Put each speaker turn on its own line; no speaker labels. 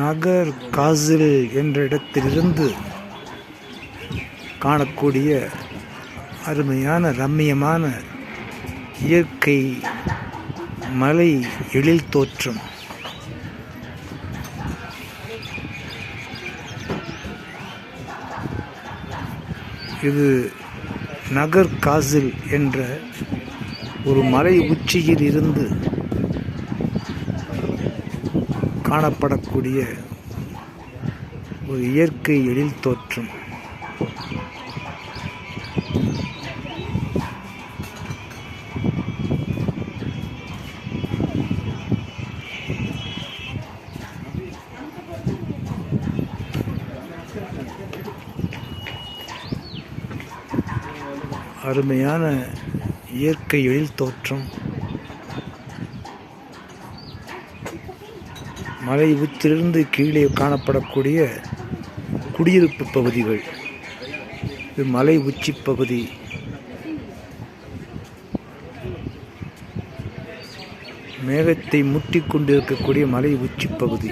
நகர் காசில் என்ற இடத்திலிருந்து காணக்கூடிய அருமையான ரம்மியமான இயற்கை மலை எழில் தோற்றம். இது நகர் காசில் என்ற ஒரு மலை உச்சியில் இருந்து காணப்படக்கூடிய ஒரு இயற்கை எழில் தோற்றம். அருமையான இயற்கை எழில் தோற்றம். மலை உச்சிலிருந்து கீழே காணப்படக்கூடிய குடியிருப்பு பகுதிகள். இது மலை உச்சி பகுதி. மேகத்தை முட்டி கொண்டிருக்கக்கூடிய மலை உச்சி பகுதி.